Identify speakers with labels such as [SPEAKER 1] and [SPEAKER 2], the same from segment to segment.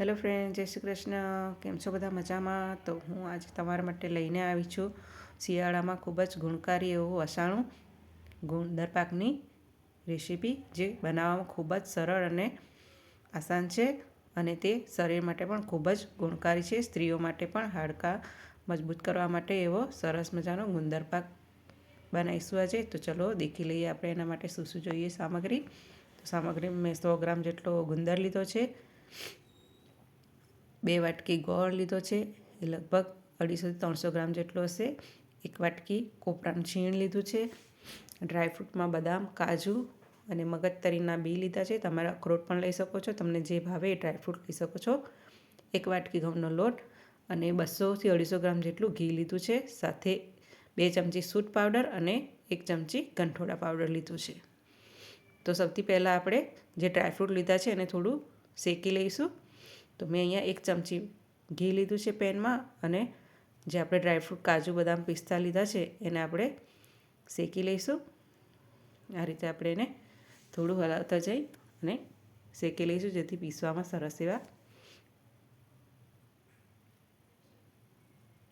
[SPEAKER 1] Hello friend, જય શ્રી કૃષ્ણ. કેમ છો બધા મજામાં? તો હું આજે તમારા માટે લઈને આવી છું શિયાળામાં ખૂબ જ ગુણકારી એવું વસાણું ગુંદર પાકની રેસીપી જે બનાવવામાં ખૂબ જ સરળ અને આસાન છે અને તે શરીર માટે પણ ખૂબ જ ગુણકારી છે. સ્ત્રીઓ માટે પણ હાડકાં મજબૂત કરવા માટે એવો સરસ મજાનો ગુંદર પાક બનાવીશું આજે. તો ચલો દેખી લઈએ આપણે એના માટે શું શું જોઈએ સામગ્રી. તો સામગ્રી મેં સો ગ્રામ જેટલો ગુંદર લીધો છે. બે વાટકી ગોળ લીધો છે. એ લગભગ અઢીસોથી ત્રણસો ગ્રામ જેટલો હશે. એક વાટકી કોપરાનું છીણ લીધું છે. ડ્રાયફ્રૂટમાં બદામ, કાજુ અને મગજતરીના બી લીધા છે. તમારા અખરોટ પણ લઈ શકો છો. તમને જે ભાવે એ ડ્રાયફ્રૂટ લઈ શકો છો. એક વાટકી ઘઉંનો લોટ અને બસોથી અઢીસો ગ્રામ જેટલું ઘી લીધું છે. સાથે બે ચમચી સૂટ પાવડર અને એક ચમચી ગંઠોડા પાવડર લીધું છે. તો સૌથી પહેલાં આપણે જે ડ્રાયફ્રૂટ લીધા છે એને થોડું શેકી લઈશું. તો મેં અહીંયા એક ચમચી ઘી લીધું છે પેનમાં અને જે આપણે ડ્રાયફ્રૂટ કાજુ, બદામ પિસ્તા લીધા છે એને આપણે શેકી લઈશું. આ રીતે આપણે એને થોડું હલાવતા જઈ અને શેકી લઈશું જેથી પીસવામાં સરસ એવા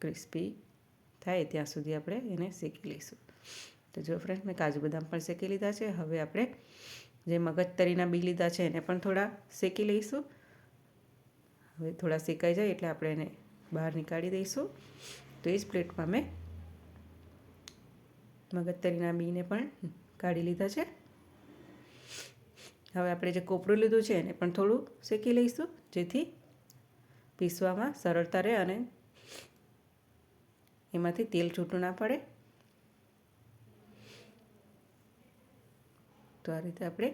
[SPEAKER 1] ક્રિસ્પી થાય ત્યાં સુધી આપણે એને શેકી લઈશું. તો જો ફ્રેન્ડ મેં કાજુ, બદામ પણ શેકી લીધા છે. હવે આપણે જે મગજતરીના બી લીધા છે એને પણ થોડા શેકી લઈશું. હવે થોડા શેકાઈ જાય એટલે આપણે એને બહાર નીકાળી દઈશું. તો એ જ પ્લેટમાં મેં મગજતરીના બીને પણ કાઢી લીધા છે. હવે આપણે જે કોપરું લીધું છે એને પણ થોડું શેકી લઈશું, જેથી પીસવામાં સરળતા રહે અને એમાંથી તેલ છૂટું ના પડે. તો આ રીતે આપણે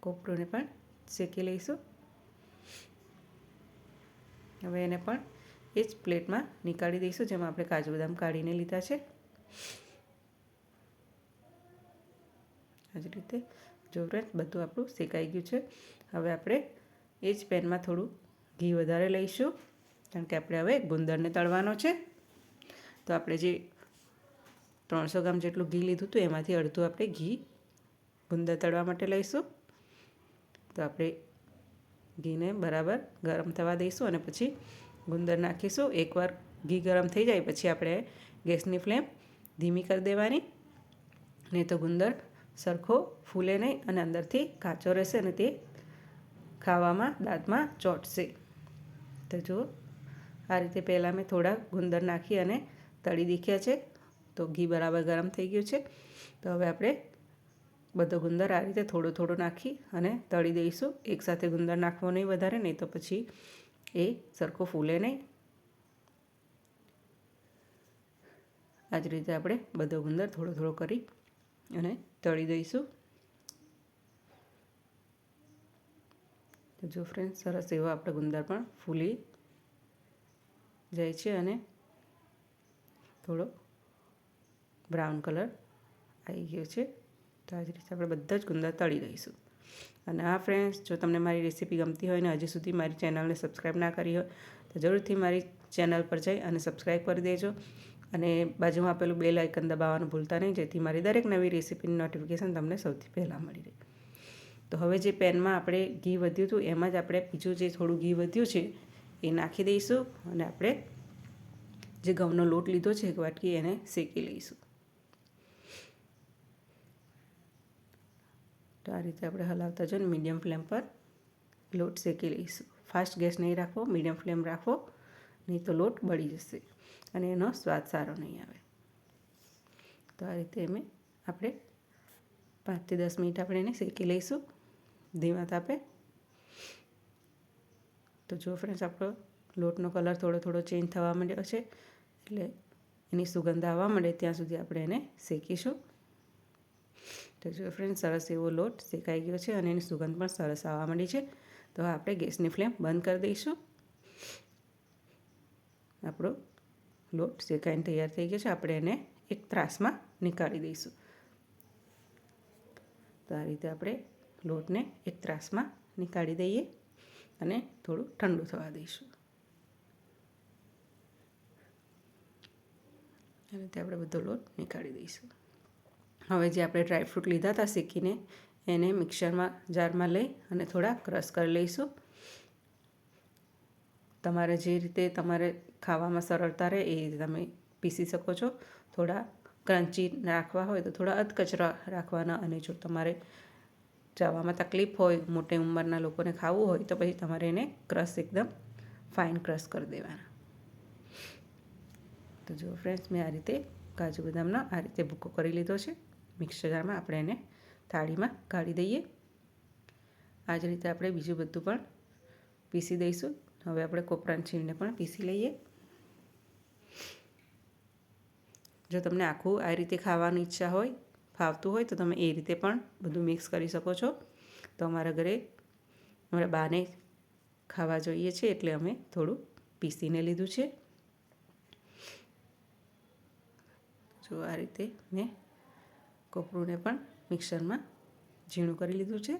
[SPEAKER 1] કોપરુંને પણ શેકી લઈશું. હવે એને પણ એ જ પ્લેટમાં નીકાળી દઈશું, જેમાં આપણે કાજુ બદામ કાઢીને લીધા છે. આ જ રીતે જો બધું આપણું શેકાઈ ગયું છે. હવે આપણે એ જ પેનમાં થોડું ઘી વધારે લઈશું, કારણ કે આપણે હવે ગુંદરને તળવાનો છે. તો આપણે જે ત્રણસો ગ્રામ જેટલું ઘી લીધું હતું, એમાંથી અડધું આપણે ઘી ગુંદર તળવા માટે લઈશું. તો આપણે ઘીને બરાબર ગરમ થવા દઈશું અને પછી ગુંદર નાખીશું. એકવાર ઘી ગરમ થઈ જાય પછી આપણે ગેસની ફ્લેમ ધીમી કરી દેવાની. નહીં તો ગુંદર સરખો ફૂલે નહીં અને અંદરથી કાચો રહેશે અને તે ખાવામાં, દાંતમાં ચોંટશે. તો જો આ રીતે પહેલાં મેં થોડા ગુંદર નાખી અને તળી દીખ્યા છે. તો ઘી બરાબર ગરમ થઈ ગયું છે. તો હવે આપણે બધો ગુંદર આ રીતે થોડો થોડો નાખી અને તળી દઈશું. એકસાથે ગુંદર નાખવો નહીં વધારે, નહીં તો પછી એ સરખો ફૂલે નહીં. આ જ રીતે આપણે બધો ગુંદર થોડો થોડો કરી અને તળી દઈશું. જો ફ્રેન્ડ સરસ એવો આપણે ગુંદર પણ ફૂલી જાય છે અને થોડો બ્રાઉન કલર આવી ગયો છે. તો આ રીતે આપણે બધા જ ગુંદા તળી દઈશું અને આ ફ્રેન્ડ્સ જો તમને મારી રેસીપી ગમતી હોય ને હજી સુધી મારી ચેનલને સબસ્ક્રાઈબ ના કરી હોય, તો જરૂરથી મારી ચેનલ પર જઈ અને સબસ્ક્રાઈબ કરી દેજો. અને બાજુમાં આપેલું બેલ આઇકન દબાવવાનું ભૂલતા નહીં, જેથી મારી દરેક નવી રેસીપીની નોટિફિકેશન તમને સૌથી પહેલાં મળી રહે. તો હવે જે પેનમાં આપણે ઘી વધ્યું હતું, એમાં જ આપણે બીજું જે થોડું ઘી વધ્યું છે, એ નાખી દઈશું અને આપણે જે ઘઉંનો લોટ લીધો છે, એક વાટકી એને શેકી લઈશું. તો આ રીતે આપણે હલાવતા જઈને મીડિયમ ફ્લેમ પર લોટ શેકી લઈશું. ફાસ્ટ ગેસ નહીં રાખવો, મીડિયમ ફ્લેમ રાખવો, નહીં તો લોટ બળી જશે અને એનો સ્વાદ સારો નહીં આવે. તો આ રીતે અમે આપણે પાંચથી દસ મિનિટ આપણે એને શેકી લઈશું. ધીમા તાપે. તો જો ફ્રેન્ડ્સ આપણો લોટનો કલર થોડો થોડો ચેન્જ થવા માંડ્યો છે. એટલે એની સુગંધ આવવા માંડે ત્યાં સુધી આપણે એને શેકીશું. તો જો ફ્રેન્ડ સરસ એવો લોટ શેકાઈ ગયો છે અને એની સુગંધ પણ સરસ આવવા માંડી છે. તો આપણે ગેસની ફ્લેમ બંધ કરી દઈશું. આપણો લોટ શેકાઈને તૈયાર થઈ ગયો છે. આપણે એને એક ત્રાસમાં નીકાળી દઈશું. તો આ રીતે આપણે લોટને એક ત્રાસમાં નીકાળી દઈએ અને થોડું ઠંડુ થવા દઈશું. આ રીતે આપણે બધો લોટ નીકાળી દઈશું. હવે જે આપણે ડ્રાયફ્રૂટ લીધા હતા શેકીને, એને મિક્સરમાં, જારમાં લઈ અને થોડા ક્રશ કરી લઈશું. તમારે જે રીતે તમારે ખાવામાં સરળતા રહે એ રીતે તમે પીસી શકો છો. થોડા ક્રન્ચી રાખવા હોય તો થોડા અધકચરા રાખવાના અને જો તમારે ચાવવામાં તકલીફ હોય, મોટી ઉંમરના લોકોને ખાવું હોય તો પછી તમારે એને ક્રશ એકદમ ફાઇન ક્રશ કરી દેવાના. તો જો ફ્રેન્ડ્સ મેં આ રીતે કાજુ બદામનો આ રીતે ભૂકો કરી લીધો છે. મિક્સરમાં આપણે એને થાળીમાં કાઢી દઈએ. આ જ રીતે આપણે બીજું બધું પણ પીસી દઈશું. હવે આપણે કોપરાની છીણને પણ પીસી લઈએ. જો તમને આખું આ રીતે ખાવાની ઈચ્છા હોય, ફાવતું હોય, તો તમે એ રીતે પણ બધું મિક્સ કરી શકો છો. તો અમારા ઘરે, અમારા બાને ખાવા જોઈએ છે, એટલે અમે થોડું પીસીને લીધું છે. જો આ રીતે મેં કોપરુંને પણ મિક્સરમાં ઝીણું કરી લીધું છે.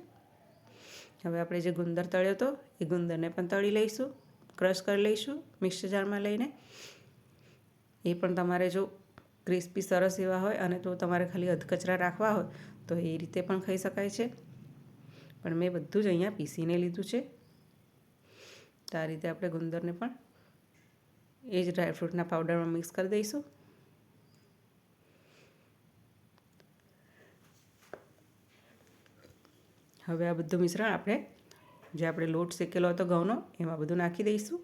[SPEAKER 1] હવે આપણે જે ગુંદર તળ્યો હતો એ ગુંદરને પણ તળી લઈશું, ક્રશ કરી લઈશું મિક્સર જારમાં લઈને. એ પણ તમારે જો ક્રિસ્પી, સરસ એવા હોય અને તો તમારે ખાલી અધકચરા રાખવા હોય તો એ રીતે પણ ખાઈ શકાય છે. પણ મેં બધું જ અહીંયા પીસીને લીધું છે. તો આ રીતે આપણે ગુંદરને પણ એ જ ડ્રાયફ્રૂટના પાવડરમાં મિક્સ કરી દઈશું. હવે આ બધું મિશ્રણ આપણે, જે આપણે લોટ શેકેલો હતો ઘઉંનો, એમાં બધું નાખી દઈશું.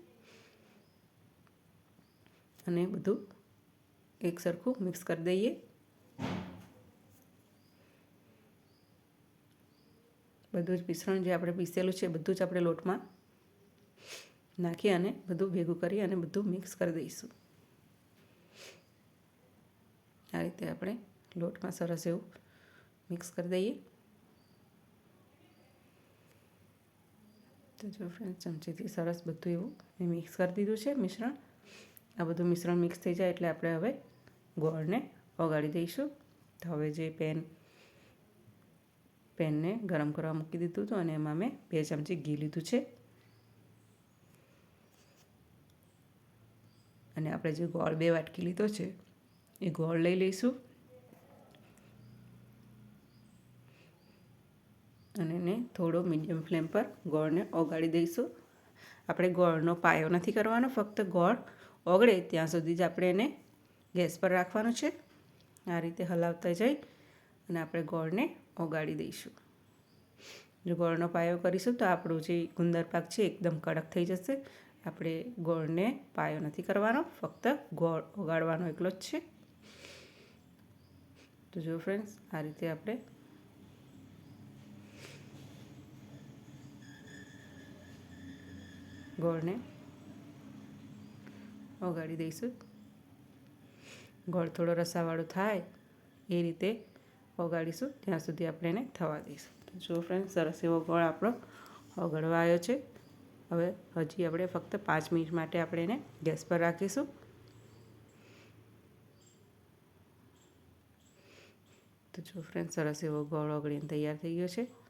[SPEAKER 1] અને બધું એક સરખું મિક્સ કરી દઈએ. બધું જ મિશ્રણ જે આપણે પીસેલું છે, બધું જ આપણે લોટમાં નાખી અને બધું ભેગું કરી અને બધું મિક્સ કરી દઈશું. આ રીતે આપણે લોટમાં સરસ એવું મિક્સ કરી દઈએ. તો જો ફ્રેન્ડ ચમચીથી સરસ બધું એવું મેં મિક્સ કરી દીધું છે, મિશ્રણ. આ બધું મિશ્રણ મિક્સ થઈ જાય એટલે આપણે હવે ગોળને ઓગાળી દઈશું. તો હવે જે પેન, પેનને ગરમ કરવા મૂકી દીધું હતું અને એમાં મેં બે ચમચી ઘી લીધું છે. અને આપણે જે ગોળ, બે વાટકી લીધો છે, એ ગોળ લઈ લઈશું. અને એને થોડો મીડિયમ ફ્લેમ પર ગોળને ઓગાળી દઈશું. આપણે ગોળનો પાયો નથી કરવાનો, ફક્ત ગોળ ઓગળે ત્યાં સુધી જ આપણે એને ગેસ પર રાખવાનું છે. આ રીતે હલાવતા જઈ અને આપણે ગોળને ઓગાળી દઈશું. જો ગોળનો પાયો કરીશું તો આપણું જે ગુંદર પાક છે એકદમ કડક થઈ જશે. આપણે ગોળને પાયો નથી કરવાનો, ફક્ત ગોળ ઓગાળવાનો એકલો જ છે. તો જો ફ્રેન્ડ્સ આ રીતે આપણે ગોળને ઓગાળી દઈશું. ગોળ થોડો રસાવાળો થાય એ રીતે ઓગાળીશું. ત્યાં સુધી આપણે એને થવા દઈશું. જો ફ્રેન્ડ સરસ એવો ગોળ આપણો ઓગળવા આવ્યો છે. હવે હજી આપણે ફક્ત પાંચ મિનિટ માટે આપણે એને ગેસ પર રાખીશું. તો જો ફ્રેન્ડ સરસ એવો ગોળ ઓગળીને તૈયાર થઈ ગયો છે.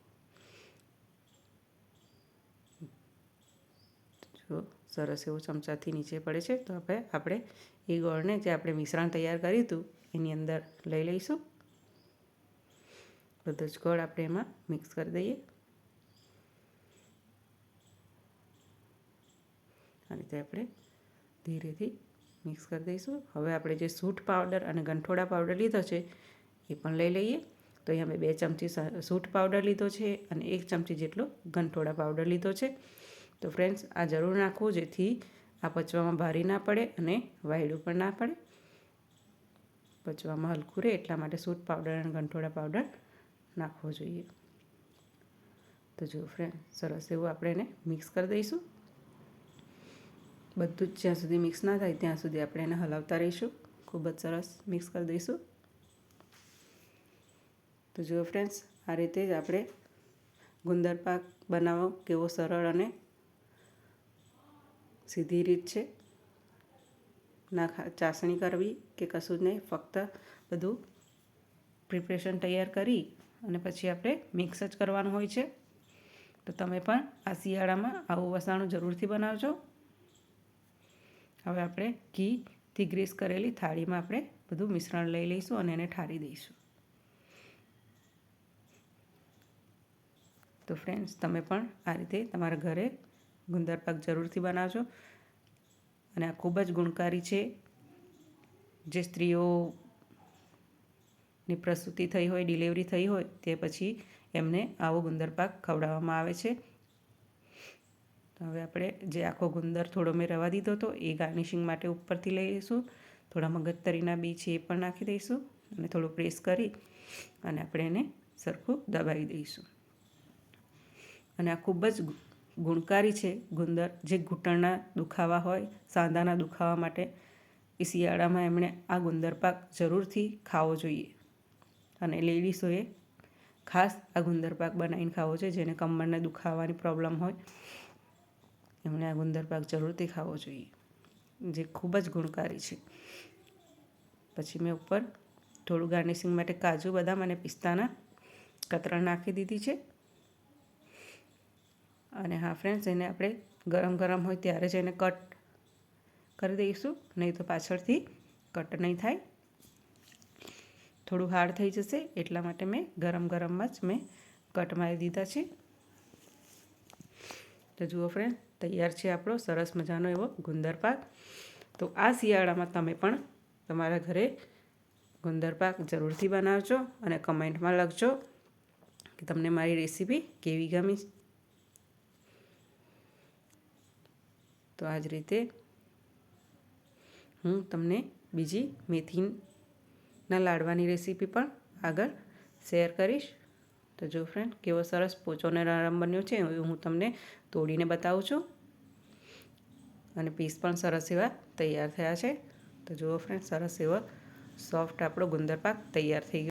[SPEAKER 1] જો સરસ એવું ચમચાથી નીચે પડે છે, તો આપણે આપણે એ ગોળને જે આપણે મિશ્રણ તૈયાર કર્યું હતું, એની અંદર લઈ લઈશું. બધો જ ગોળ આપણે એમાં મિક્સ કરી દઈએ. આ રીતે આપણે ધીરેથી મિક્સ કરી દઈશું. હવે આપણે જે સૂટ પાવડર અને ગંઠોડા પાવડર લીધો છે, એ પણ લઈ લઈએ. તો અહીંયા મેં બે ચમચી સૂટ પાવડર લીધો છે અને એક ચમચી જેટલો ગંઠોડા પાવડર લીધો છે. તો ફ્રેન્ડ્સ આ જરૂર નાખવું જેથી આ પચવામાં ભારી ના પડે અને વાયડું પણ ના પડે. પચવામાં હલકું રહે એટલા માટે સૂટ પાવડર અને ગંઠોડા પાવડર નાખવો જોઈએ. તો જો ફ્રેન્ડ સરસ એવું આપણે એને મિક્સ કરી દઈશું. બધું જ જ્યાં સુધી મિક્સ ના થાય ત્યાં સુધી આપણે એને હલાવતા રહીશું. ખૂબ જ સરસ મિક્સ કરી દઈશું. તો જુઓ ફ્રેન્ડ્સ આ રીતે જ આપણે ગુંદર પાક બનાવવો કેવો સરળ અને સીધી રીત છે. ના ચાસણી કરવી કે કશું જ નહીં, ફક્ત બધું પ્રિપરેશન તૈયાર કરી અને પછી આપણે મિક્સ જ કરવાનું હોય છે. તો તમે પણ આ શિયાળામાં આવું વસાણું જરૂરથી બનાવજો. હવે આપણે ઘીથી ગ્રીસ કરેલી થાળીમાં આપણે બધું મિશ્રણ લઈ લઈશું અને એને ઠારી દઈશું. તો ફ્રેન્ડ્સ તમે પણ આ રીતે તમારા ઘરે ગુંદર પાક જરૂરથી બનાવજો. અને આ ખૂબ જ ગુણકારી છે જે સ્ત્રીઓની પ્રસૂતિ થઈ હોય, ડિલિવરી થઈ હોય, તે પછી એમને આવો ગુંદર પાક ખવડાવવામાં આવે છે. હવે આપણે જે આખો ગુંદર થોડો મેં રવા દીધો હતો એ ગાર્નિશિંગ માટે ઉપરથી લઈ લઈશું. થોડા મગજતરીના બી છે એ પણ નાખી દઈશું અને થોડું પ્રેસ કરી અને આપણે એને સરખું દબાવી દઈશું. અને આ ખૂબ જ ગુણકારી છે. ગુંદર જે ઘૂંટણના દુખાવા હોય, સાંધાના દુખાવા માટે એ શિયાળામાં એમણે આ ગુંદર પાક જરૂરથી ખાવો જોઈએ. અને લેડીઝોએ ખાસ આ ગુંદર પાક બનાવીને ખાવો છે જેને કમરને દુખાવાની પ્રોબ્લેમ હોય, એમણે આ ગુંદર પાક જરૂરથી ખાવો જોઈએ. જે ખૂબ જ ગુણકારી છે. પછી મેં ઉપર થોડું ગાર્નિશિંગ માટે કાજુ, બદામ અને પિસ્તાના કતરણ નાખી દીધી છે. અને હા ફ્રેન્ડ્સ એને આપણે ગરમ ગરમ હોય ત્યારે જ એને કટ કરી દઈશું. નહીં તો પાછળથી કટ નહીં થાય. થોડું હાર્ડ થઈ જશે, એટલા માટે મેં ગરમ ગરમમાં જ મેં કટ મારી દીધા છે. તો જુઓ ફ્રેન્ડ તૈયાર છે આપણો સરસ મજાનો એવો ગુંદર પાક તો આ શિયાળામાં તમે પણ તમારા ઘરે ગુંદર પાક જરૂરથી બનાવજો અને કમેન્ટમાં લખજો કે તમને મારી રેસીપી કેવી ગમી તો આ જ રીતે હું તમને બીજી મેથીના લાડવાની રેસીપી પણ આગળ શેર કરીશ. તો જો ફ્રેન્ડ કેવો સરસ પોચોને નરમ બન્યો છે હું તમને તોડીને બતાવું છું. અને પીસ પણ સરસ એવા તૈયાર થયા છે. તો જુઓ ફ્રેન્ડ સરસ એવો સોફ્ટ આપણો ગુંદર પાક તૈયાર થઈ ગયો.